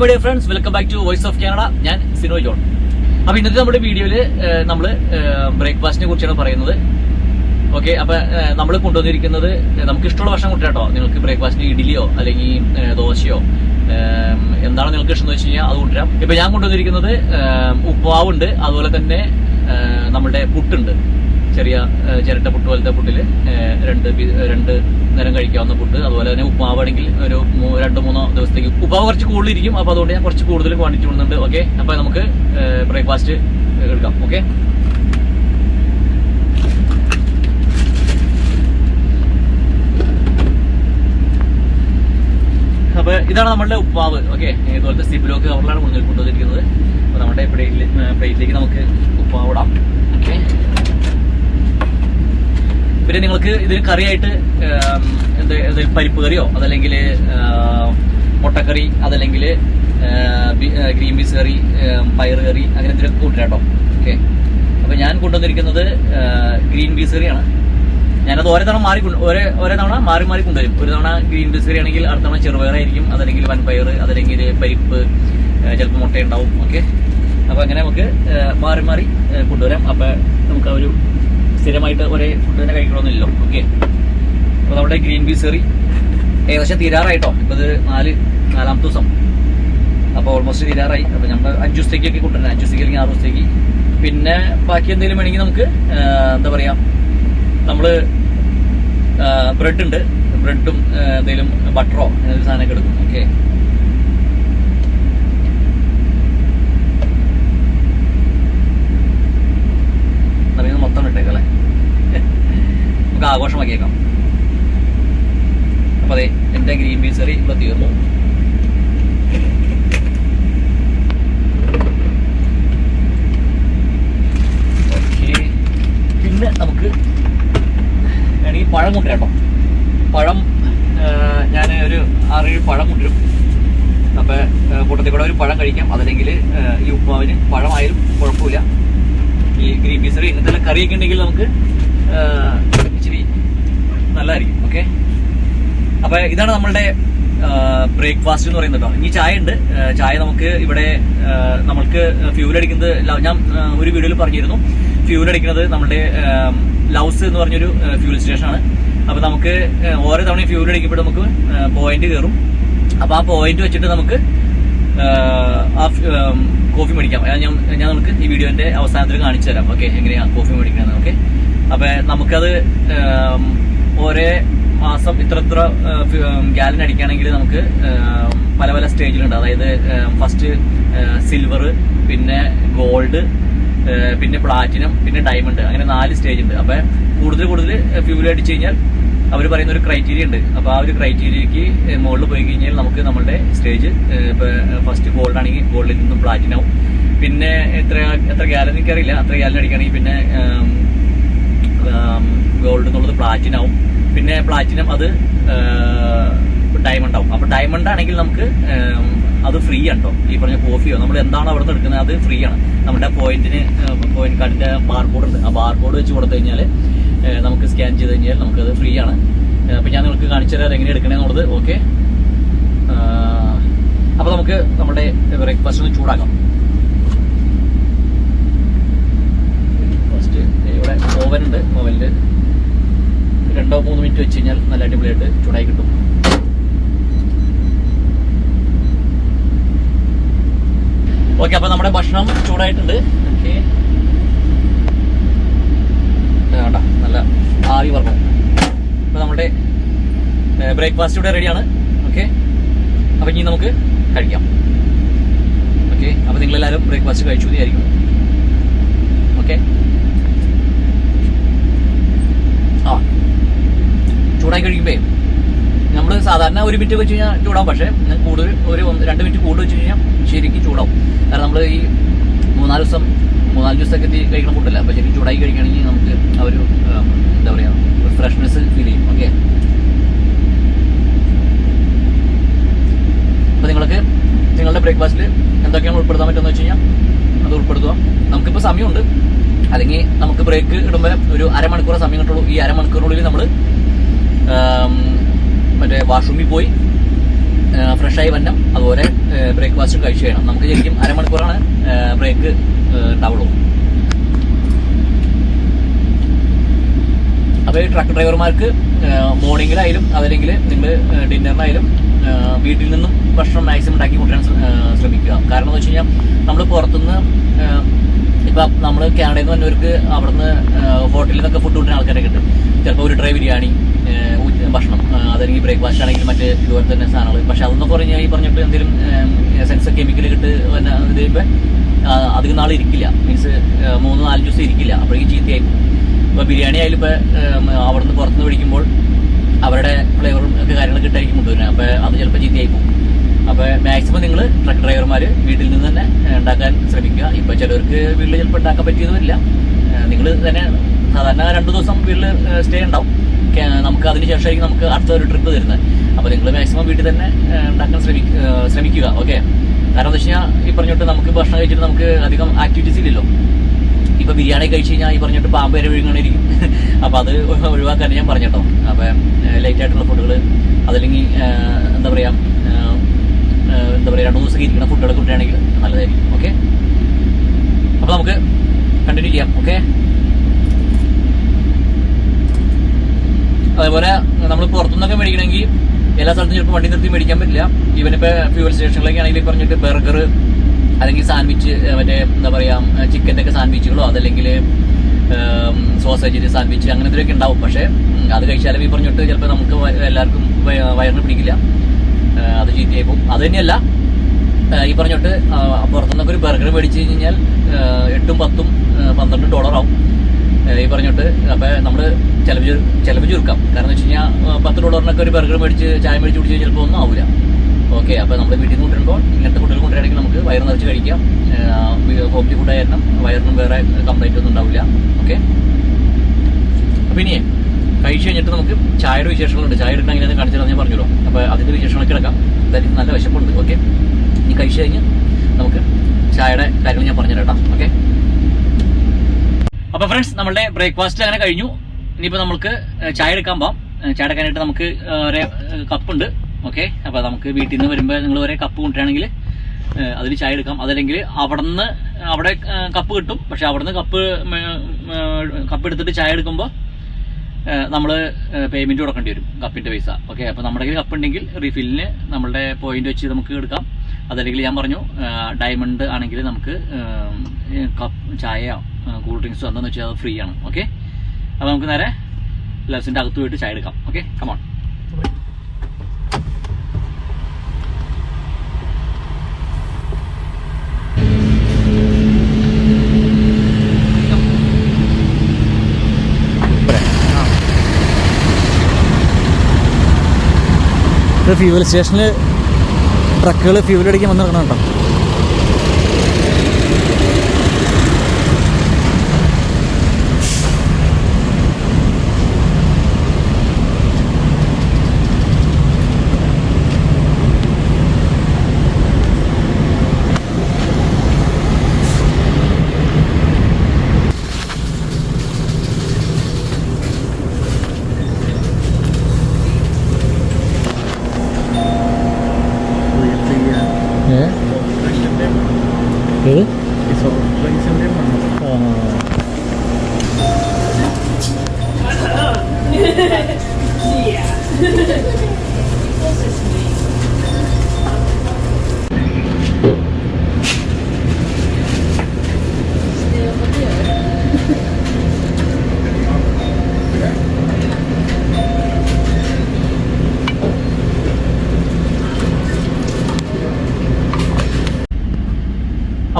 My dear friends welcome back to Voice of Canada ഞാൻ Sino John അപ്പൊ ഇന്നത്തെ നമ്മുടെ വീഡിയോയിൽ നമ്മൾ ബ്രേക്ക്ഫാസ്റ്റിനെ കുറിച്ചാണ് പറയുന്നത്. ഓക്കെ അപ്പൊ നമ്മൾ കൊണ്ടുവന്നിരിക്കുന്നത് നമുക്ക് ഇഷ്ടമുള്ള ഭക്ഷണം കൂട്ടാ കേട്ടോ നിങ്ങൾക്ക് ബ്രേക്ക്ഫാസ്റ്റിന് ഇഡ്ഡലിയോ അല്ലെങ്കിൽ ദോശയോ എന്താണോ നിങ്ങൾക്ക് ഇഷ്ടം എന്ന് വെച്ച് കഴിഞ്ഞാൽ അത് കൊണ്ടുവരാം ഇപ്പൊ ഞാൻ കൊണ്ടുവന്നിരിക്കുന്നത് ഉപ്പാവുണ്ട് അതുപോലെ തന്നെ നമ്മുടെ പുട്ടുണ്ട്. ചെറിയ ചിരട്ട പുട്ട് പോലത്തെ പുട്ടിൽ രണ്ട് രണ്ട് നേരം കഴിക്കാവുന്ന പുട്ട് അതുപോലെ തന്നെ ഉപ്പുമാവാണെങ്കിൽ ഒരു രണ്ട് മൂന്നോ ദിവസത്തേക്ക് ഉപ്പാവ് കുറച്ച് കൂടുതലിരിക്കും. അപ്പൊ അതുകൊണ്ട് ഞാൻ കുറച്ച് കൂടുതൽ ക്വാണ്ടിറ്റി കൊണ്ടുണ്ട് ഓക്കെ അപ്പൊ നമുക്ക് ബ്രേക്ക്ഫാസ്റ്റ് എടുക്കാം. ഓക്കെ അപ്പൊ ഇതാണ് നമ്മളുടെ ഉപ്പാവ് ഓക്കെ ഇതുപോലത്തെ സിബിലോക്ക് കവറിലാണ് മുന്നിൽ കൊണ്ടുവന്നിരിക്കുന്നത്. അപ്പൊ നമ്മുടെ പ്ലേറ്റിലേക്ക് നമുക്ക് ഉപ്പാവ് ഇടാം. ഓക്കെ പിന്നെ നിങ്ങൾക്ക് ഇതിന് കറിയായിട്ട് എന്ത് പരിപ്പ് കറിയോ? അതല്ലെങ്കിൽ മുട്ടക്കറി അതല്ലെങ്കിൽ ഗ്രീൻ പീസ് കറി പയർ കറി അങ്ങനെ എന്തെങ്കിലും കൂട്ടിട്ടോ ഓക്കെ. അപ്പൊ ഞാൻ കൊണ്ടുവന്നിരിക്കുന്നത് ഗ്രീൻ പീസ് കറിയാണ്. ഞാനത് ഓരോ തവണ മാറി ഓരോ ഓരോ തവണ മാറി മാറി കൊണ്ടുവരും. ഒരു തവണ ഗ്രീൻ പീസ് കറി ആണെങ്കിൽ അടുത്ത തവണ ചെറുപയറായിരിക്കും അതല്ലെങ്കിൽ വൻപയർ അതല്ലെങ്കിൽ പരിപ്പ് ചിലപ്പോൾ മുട്ട ഉണ്ടാവും. ഓക്കെ. അപ്പൊ അങ്ങനെ നമുക്ക് മാറി മാറി കൊണ്ടുവരാം. അപ്പൊ നമുക്ക് ആ ഒരു സ്ഥിരമായിട്ട് ഒരേ ഫുഡ് തന്നെ കഴിക്കണമെന്നില്ലല്ലോ ഓക്കെ അപ്പോൾ നമ്മുടെ ഗ്രീൻ പീസ് കറി ഏകദേശം തീരാറായിട്ടോ. ഇപ്പോൾ ഇത് നാല് നാലാമത്തെ ദിവസം. അപ്പോൾ ഓൾമോസ്റ്റ് തീരാറായി. അപ്പോൾ നമ്മൾ അഞ്ച് ദിവസത്തേക്കൊക്കെ കൊണ്ടുവരണം. അഞ്ച് ദിവസത്തേക്ക് അല്ലെങ്കിൽ ആറ് ദിവസത്തേക്ക്. പിന്നെ ബാക്കി എന്തെങ്കിലും വേണമെങ്കിൽ നമുക്ക് എന്താ പറയുക നമ്മൾ ബ്രെഡ് ഉണ്ട്. ബ്രെഡും എന്തെങ്കിലും ബട്ടറോ അങ്ങനെ ഒരു സാധനമൊക്കെ എടുക്കും. ഓക്കെ നമുക്ക് ആഘോഷമാക്കിയേക്കാം അപ്പൊ അതെ എന്റെ ഗ്രീൻ പീസ് കറി ഇവിടെ തീർന്നു. പിന്നെ നമുക്ക് വേണമെങ്കിൽ പഴം കൊണ്ടുവരാം കേട്ടോ. പഴം ഞാൻ ഒരു ആറേഴ് പഴം കൊണ്ടുവരും. അപ്പൊ ഏഹ്, കൂട്ടത്തിൽ കൂടെ ഒരു പഴം കഴിക്കാം. അതല്ലെങ്കിൽ ഈ ഉപ്പുമാവിന് പഴമായാലും കുഴപ്പമില്ല. ഈ ഗ്രീൻ പീസ് കറി ഇങ്ങനത്തെ കറിയൊക്കെ ഉണ്ടെങ്കിൽ നമുക്ക് നല്ലതായിരിക്കും ഓക്കെ അപ്പൊ ഇതാണ് നമ്മളുടെ ബ്രേക്ക്ഫാസ്റ്റ് എന്ന് പറയുന്നത് കേട്ടോ. ഇനി ചായ ഉണ്ട് ചായ നമുക്ക് ഇവിടെ നമ്മൾക്ക് ഫ്യൂൽ അടിക്കുന്നത് ഞാൻ ഒരു വീഡിയോയിൽ പറഞ്ഞിരുന്നു. ഫ്യൂൽ അടിക്കുന്നത് നമ്മുടെ ലൗസ് എന്ന് പറഞ്ഞൊരു ഫ്യൂൽ സ്റ്റേഷനാണ് അപ്പൊ നമുക്ക് ഓരോ തവണ ഫ്യൂൽ അടിക്കുമ്പോൾ നമുക്ക് പോയിന്റ് കയറും. അപ്പൊ ആ പോയിന്റ് വെച്ചിട്ട് നമുക്ക് ആ കോഫി മേടിക്കാം. ഞാൻ ഞാൻ നമുക്ക് ഈ വീഡിയോന്റെ അവസാനത്തിൽ കാണിച്ചു തരാം. ഓക്കെ എങ്ങനെയാ കോഫി മേടിക്കുന്നത് ഓക്കെ അപ്പൊ നമുക്കത് ഒരേ മാസം ഇത്ര ഇത്ര ഗാലൻ അടിക്കുകയാണെങ്കിൽ നമുക്ക് പല പല സ്റ്റേജിലുണ്ട്. അതായത് ഫസ്റ്റ് സിൽവർ പിന്നെ ഗോൾഡ് പിന്നെ പ്ലാറ്റിനം പിന്നെ ഡയമണ്ട് അങ്ങനെ നാല് സ്റ്റേജ് ഉണ്ട്. അപ്പൊ കൂടുതൽ കൂടുതൽ ഫ്യൂൽ അടിച്ചു കഴിഞ്ഞാൽ അവർ പറയുന്ന ഒരു ക്രൈറ്റീരിയ ഉണ്ട്. അപ്പോൾ ആ ഒരു ക്രൈറ്റീരിയക്ക് മുകളിൽ പോയി കഴിഞ്ഞാൽ നമുക്ക് നമ്മുടെ സ്റ്റേജ് ഇപ്പൊ ഫസ്റ്റ് ഗോൾഡ് ആണെങ്കിൽ ഗോൾഡിൽ നിന്നും പ്ലാറ്റിനാവും പിന്നെ എത്ര എത്ര ഗ്യാലൻ എനിക്കറിയില്ല. അത്ര ഗ്യാലൻ അടിക്കുകയാണെങ്കിൽ പിന്നെ ഗോൾഡ് എന്നുള്ളത് പ്ലാറ്റിനം ആവും. പിന്നെ പ്ലാറ്റിനം അത് ഡയമണ്ട് ആവും. അപ്പൊ ഡയമണ്ട് ആണെങ്കിൽ നമുക്ക് അത് ഫ്രീ കേട്ടോ ഈ പറഞ്ഞ കോഫിയോ നമ്മൾ എന്താണോ അവിടെ നിന്ന് എടുക്കുന്നത് അത് ഫ്രീ ആണ്. നമ്മുടെ പോയിന്റിന് പോയിന്റ് കാർഡിന്റെ ബാർകോഡ് ഉണ്ട്. ആ ബാർകോഡ് വെച്ച് കൊടുത്തു കഴിഞ്ഞാൽ നമുക്ക് സ്കാൻ ചെയ്ത് കഴിഞ്ഞാൽ അത് ഫ്രീ ആണ്. അപ്പൊ ഞാൻ നിങ്ങൾക്ക് കാണിച്ചു തരാം എങ്ങനെ എടുക്കണമെന്നുള്ളത് ഓക്കെ അപ്പൊ നമുക്ക് നമ്മുടെ ബ്രേക്ക്ഫാസ്റ്റ് ഒന്ന് ചൂടാക്കാം ഫസ്റ്റ് ഇവിടെ ഓവൻ ഉണ്ട് ഓവനിൽ രണ്ടോ മൂന്ന് മിനിറ്റ് വെച്ച് കഴിഞ്ഞാൽ നല്ല അടിപൊളിയായിട്ട് ചൂടായി കിട്ടും. ഓക്കെ അപ്പൊ നമ്മുടെ ഭക്ഷണം ചൂടായിട്ടുണ്ട്. നല്ല ആവി പറഞ്ഞു അപ്പൊ നമ്മുടെ ബ്രേക്ക്ഫാസ്റ്റ് ഇവിടെ റെഡിയാണ് ഓക്കെ അപ്പൊ ഇനി നമുക്ക് കഴിക്കാം. ഓക്കെ അപ്പൊ നിങ്ങളെല്ലാവരും ബ്രേക്ക്ഫാസ്റ്റ് കഴിച്ചു വിചാരിക്കും ഓക്കെ ആ ചൂടായി കഴിക്കുമ്പോൾ നമ്മൾ സാധാരണ ഒരു മിനിറ്റ് വെച്ച് കഴിഞ്ഞാൽ ചൂടാവും. പക്ഷേ കൂടുതൽ ഒരു രണ്ട് മിനിറ്റ് കൂടുതൽ വെച്ച് കഴിഞ്ഞാൽ ശരിക്കും ചൂടാവും. കാരണം നമ്മൾ ഈ മൂന്നാൽ ദിവസം മൂന്നാൽ ദിവസമൊക്കെ കഴിക്കണം ഫുഡല്ല അപ്പോൾ ശരിക്കും ചൂടായി കഴിക്കുകയാണെങ്കിൽ നമുക്ക് ആ ഒരു എന്താ പറയുക ഫ്രഷ്നെസ് ഫീൽ ചെയ്യും. ഓക്കെ അപ്പോൾ നിങ്ങൾക്ക് നിങ്ങളുടെ ബ്രേക്ക്ഫാസ്റ്റിൽ എന്തൊക്കെയാണ് ഉൾപ്പെടുത്താൻ പറ്റുമെന്ന് വെച്ച് കഴിഞ്ഞാൽ അത് ഉൾപ്പെടുത്തുക. നമുക്കിപ്പോൾ സമയമുണ്ട്. അല്ലെങ്കിൽ നമുക്ക് ബ്രേക്ക് ഇടുമ്പോൾ ഒരു അരമണിക്കൂർ സമയം കിട്ടുള്ളൂ. ഈ അരമണിക്കൂറിനുള്ളിൽ നമ്മൾ മറ്റേ വാഷ്റൂമിൽ പോയി ഫ്രഷായി വന്നം അതുപോലെ ബ്രേക്ക്ഫാസ്റ്റും കഴിച്ചു വേണം നമുക്ക് ശരിക്കും അരമണിക്കൂറാണ് ബ്രേക്ക് ഉണ്ടാവുള്ളൂ. അപ്പോൾ ഈ ട്രക്ക് ഡ്രൈവർമാർക്ക് മോർണിംഗിലായാലും അതല്ലെങ്കിൽ നിങ്ങൾ ഡിന്നറിനായാലും വീട്ടിൽ നിന്നും ഭക്ഷണം മാക്സിമം ഉണ്ടാക്കി കൊണ്ടുവരാൻ ശ്ര- ശ്രമിക്കുക. കാരണം എന്ന് വെച്ച് കഴിഞ്ഞാൽ നമ്മൾ പുറത്തുനിന്ന് ഇപ്പം നമ്മൾ കാനഡയിൽ നിന്ന് വന്നവർക്ക് അവിടുന്ന് ഹോട്ടലിൽ നിന്നൊക്കെ ഫുഡ് കൊണ്ടുവരുന്ന ആൾക്കാരെ ഉണ്ട്. ചിലപ്പോൾ ഒരു ഡ്രൈ ബിരിയാണി ഭക്ഷണം അതല്ലെങ്കിൽ ബ്രേക്ക്ഫാസ്റ്റ് ആണെങ്കിൽ മറ്റ് ഇതുപോലെ തന്നെ സാധനങ്ങൾ പക്ഷെ അതെന്നൊക്കെ പറഞ്ഞാൽ ഈ പറഞ്ഞിട്ട് എന്തെങ്കിലും സെൻസ് കെമിക്കൽ കിട്ട് ഇത് ചെയ്യുമ്പോൾ അധികം നാൾ ഇരിക്കില്ല. മീൻസ് മൂന്ന് നാല് ദിവസം ഇരിക്കില്ല. അപ്പോഴേക്കും ചീത്തയായി ഇപ്പോൾ ബിരിയാണി ആയാലും ഇപ്പോൾ അവിടുന്ന് പുറത്തുനിന്ന് മേടിക്കുമ്പോൾ അവരുടെ ഫ്ലേവറും ഒക്കെ കാര്യങ്ങളൊക്കെ ഇട്ടായിരിക്കും കൊണ്ടുവരുന്നത് അപ്പോൾ അത് ചിലപ്പോൾ ചീത്തയായി പോകും. അപ്പോൾ മാക്സിമം നിങ്ങൾ ട്രക്ക് ഡ്രൈവർമാർ വീട്ടിൽ നിന്ന് തന്നെ ഉണ്ടാക്കാൻ ശ്രമിക്കുക. ഇപ്പോൾ ചിലവർക്ക് വീട്ടിൽ ചിലപ്പോൾ ഉണ്ടാക്കാൻ പറ്റിയതുമില്ല നിങ്ങൾ തന്നെ സാധാരണ രണ്ട് ദിവസം വീട്ടിൽ സ്റ്റേ ഉണ്ടാവും. നമുക്ക് അതിന് ശേഷമായിരിക്കും നമുക്ക് അടുത്ത ഒരു ട്രിപ്പ് തരുന്നത്. അപ്പോൾ നിങ്ങൾ മാക്സിമം വീട്ടിൽ തന്നെ ഉണ്ടാക്കാൻ ശ്രമിക്കുക ഓക്കെ കാരണം എന്താ വെച്ച് കഴിഞ്ഞാൽ ഈ പറഞ്ഞിട്ട് നമുക്ക് ഭക്ഷണം കഴിച്ചിട്ട് നമുക്ക് അധികം ആക്ടിവിറ്റീസ് ഇല്ലല്ലോ. ഇപ്പോൾ ബിരിയാണി കഴിച്ച് കഴിഞ്ഞാൽ ഈ പറഞ്ഞിട്ട് പാമ്പ് വരെ വിഴുങ്ങണിരിക്കും അപ്പോൾ അത് ഒഴിവാക്കാൻ ഞാൻ പറഞ്ഞിട്ടോ അപ്പോൾ ലൈറ്റ് ആയിട്ടുള്ള ഫുഡുകൾ അതല്ലെങ്കിൽ എന്താ പറയാ ഏഹ്, ഏഹ്, എന്താ പറയുക രണ്ടു ദിവസം ഇരിക്കുന്ന ഫുഡുകൾ കിട്ടുകയാണെങ്കിൽ നല്ലതായിരിക്കും ഓക്കെ അപ്പോൾ നമുക്ക് കണ്ടിന്യൂ ചെയ്യാം ഓക്കെ അതേപോലെ നമ്മൾ പുറത്തുനിന്നൊക്കെ മേടിക്കണമെങ്കിൽ എല്ലാ സ്ഥലത്തും ചിലപ്പോൾ വണ്ടി നിർത്തി മേടിക്കാൻ പറ്റില്ല. ഈവൻ ഇപ്പൊ ഫ്യൂവൽ സ്റ്റേഷനിലൊക്കെ ആണെങ്കിൽ പറഞ്ഞിട്ട് ബർഗർ അല്ലെങ്കിൽ സാൻഡ്വിച്ച് മറ്റേ എന്താ പറയാ ചിക്കന്റെ ഒക്കെ സാൻഡ്വിച്ചുകളോ അതല്ലെങ്കിൽ സോസേജിന്റെ സാൻഡ്വിച്ച് അങ്ങനത്തെ ഒക്കെ ഉണ്ടാവും. പക്ഷേ അത് കഴിച്ചാലും ഈ പറഞ്ഞിട്ട് ചിലപ്പോൾ നമുക്ക് എല്ലാവർക്കും വയറിന് പിടിക്കില്ല. അത് ചീത്തയായി അത് തന്നെയല്ല ഈ പറഞ്ഞിട്ട് പുറത്തുനിന്നൊക്കെ ഒരു ബർഗർ മേടിച്ച് കഴിഞ്ഞാൽ എട്ടും പത്തും പന്ത്രണ്ടും ഡോളറാവും ഈ പറഞ്ഞിട്ട് അപ്പൊ നമ്മൾ ചെലവ് ചിലവ് ചുരുക്കാം. കാരണം വെച്ച് കഴിഞ്ഞാൽ പത്ത് ഡോളറിനൊക്കെ ഒരു ബർഗർ മേടിച്ച് ചായ മേടിച്ച് കുടിച്ച് ചിലപ്പോൾ ഒന്നും ആവില്ല ഓക്കെ അപ്പൊ നമ്മൾ വീട്ടിൽ നിന്ന് കൊണ്ടുവരുമ്പോൾ ഇങ്ങനത്തെ ഫുഡുകൾ കൊണ്ടുവരികയാണെങ്കിൽ നമുക്ക് വയറ് നിറച്ച് കഴിക്കാം. ഹോംലി ഫുഡ് ആയിരുന്നു വയറിനും വേറെ കംപ്ലൈന്റ് ഒന്നും ഉണ്ടാവില്ല ഓക്കെ? അപ്പൊ ഇനിയേ കഴിച്ചു കഴിഞ്ഞിട്ട് നമുക്ക് ചായയുടെ വിശേഷങ്ങളുണ്ട്. ചായ എടുക്കാൻ എങ്ങനെയാണ് കാണിച്ചാൽ ഞാൻ പറഞ്ഞല്ലോ അപ്പൊ അതിന്റെ വിശേഷങ്ങളൊക്കെ എടുക്കാം. എന്തായാലും നല്ല വിശപ്പുണ്ട്. ഓക്കെ? ഇനി കഴിച്ചു കഴിഞ്ഞ് നമുക്ക് ചായയുടെ കാര്യങ്ങൾ ഞാൻ പറഞ്ഞുതരാം കേട്ടോ. ഓക്കെ? അപ്പൊ ഫ്രണ്ട്സ് നമ്മുടെ ബ്രേക്ക്ഫാസ്റ്റ് അങ്ങനെ കഴിഞ്ഞു. ഇനിയിപ്പോ നമുക്ക് ചായ എടുക്കാൻ ഏഹ്, ചായ എടുക്കാനായിട്ട് നമുക്ക് ഒരേ കപ്പ് കപ്പുണ്ട് ഓക്കെ അപ്പൊ നമുക്ക് വീട്ടിൽ നിന്ന് വരുമ്പോൾ നിങ്ങൾ ഒരേ കപ്പ് കൊണ്ടുവരാണെങ്കിൽ അതിൽ ചായ എടുക്കാം. അതല്ലെങ്കിൽ അവിടുന്ന് അവിടെ കപ്പ് കിട്ടും. പക്ഷെ അവിടുന്ന് കപ്പ് കപ്പ് എടുത്തിട്ട് ചായ എടുക്കുമ്പോൾ നമ്മൾ പേയ്മെന്റ് കൊടുക്കേണ്ടി വരും. കപ്പിന്റെ പൈസ. ഓക്കെ അപ്പൊ നമ്മുടെ കയ്യിൽ കപ്പ് ഉണ്ടെങ്കിൽ റീഫില്ലിന് നമ്മളുടെ പോയിന്റ് വെച്ച് നമുക്ക് എടുക്കാം. അതല്ലെങ്കിൽ ഞാൻ പറഞ്ഞു ഡയമണ്ട് ആണെങ്കിൽ നമുക്ക് കപ്പ് ചായയോ കൂൾ ഡ്രിങ്ക്സോ എന്താണെന്ന് വെച്ചാൽ അത് ഫ്രീ ആണ്. ഓക്കെ അപ്പോൾ നമുക്ക് നേരെ ലെഫ്റ്റിന്റെ അകത്ത് പോയിട്ട് ചായ എടുക്കാം. ഓക്കെ കമോൺ ഫ്യൂവൽ സ്റ്റേഷനിൽ ട്രക്കുകൾ ഫ്യൂലടിക്കാൻ വന്നിറങ്ങണം കേട്ടോ.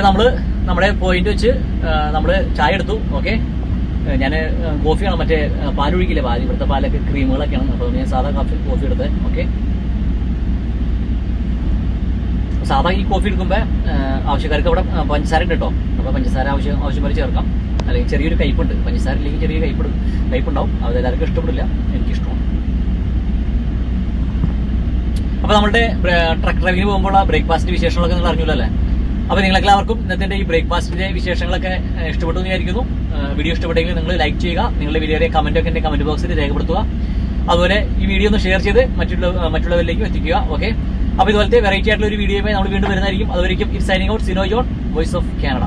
അപ്പോൾ നമ്മൾ നമ്മുടെ പോയിന്റ് വെച്ച് നമ്മൾ ചായ എടുത്തു ഓക്കെ ഞാൻ കോഫിയാണ് മറ്റേ പാലൊഴിക്കില്ലേ പാൽ ഇവിടുത്തെ പാലൊക്കെ ക്രീമുകളൊക്കെയാണ്. അപ്പോൾ ഞാൻ സാധാ കാഫി കോഫി എടുത്തത് ഓക്കെ സാധാ ഈ കോഫി എടുക്കുമ്പോൾ ആവശ്യക്കാർക്ക് അവിടെ പഞ്ചസാര ഉണ്ട് കേട്ടോ. അപ്പോൾ പഞ്ചസാര ആവശ്യം ആവശ്യം പോലെ ചേർക്കാം. അല്ലെങ്കിൽ ചെറിയൊരു കയ്പുണ്ട് പഞ്ചസാര ഇല്ലെങ്കിൽ ചെറിയ കയ്പ് കയ്പുണ്ടാവും അത് എല്ലാവർക്കും ഇഷ്ടപ്പെടില്ല. എനിക്കിഷ്ടമാണ്. അപ്പൊ നമ്മുടെ ട്രക്ക് ഡ്രൈവിംഗിന് പോകുമ്പോൾ ബ്രേക്ക്ഫാസ്റ്റ് വിശേഷങ്ങളൊക്കെ നിങ്ങൾ അറിഞ്ഞല്ലോ അല്ലേ അപ്പൊ നിങ്ങൾക്ക് എല്ലാവർക്കും ഇന്നത്തെ ഈ ബ്രേക്ക്ഫാസ്റ്റിന്റെ വിശേഷങ്ങളൊക്കെ ഇഷ്ടപ്പെട്ടു എന്ന് വിചാരിക്കുന്നു. വീഡിയോ ഇഷ്ടപ്പെട്ടെങ്കിൽ നിങ്ങൾ ലൈക്ക് ചെയ്യുക നിങ്ങളുടെ വലിയ കമന്റ് ഒക്കെ എന്റെ കമന്റ് ബോക്സിൽ രേഖപ്പെടുത്തുക. അതുപോലെ ഈ വീഡിയോ ഒന്ന് ഷെയർ ചെയ്ത് മറ്റുള്ള മറ്റുള്ളവരിലേക്ക് എത്തിക്കുക ഓക്കെ? അപ്പോൾ ഇതുപോലത്തെ വെറൈറ്റി ആയിട്ടുള്ള ഒരു വീഡിയോയുമായി നമ്മൾ വീണ്ടും വരുന്നതായിരിക്കും. അതുവരെയും it signing out Sino John Voice of Canada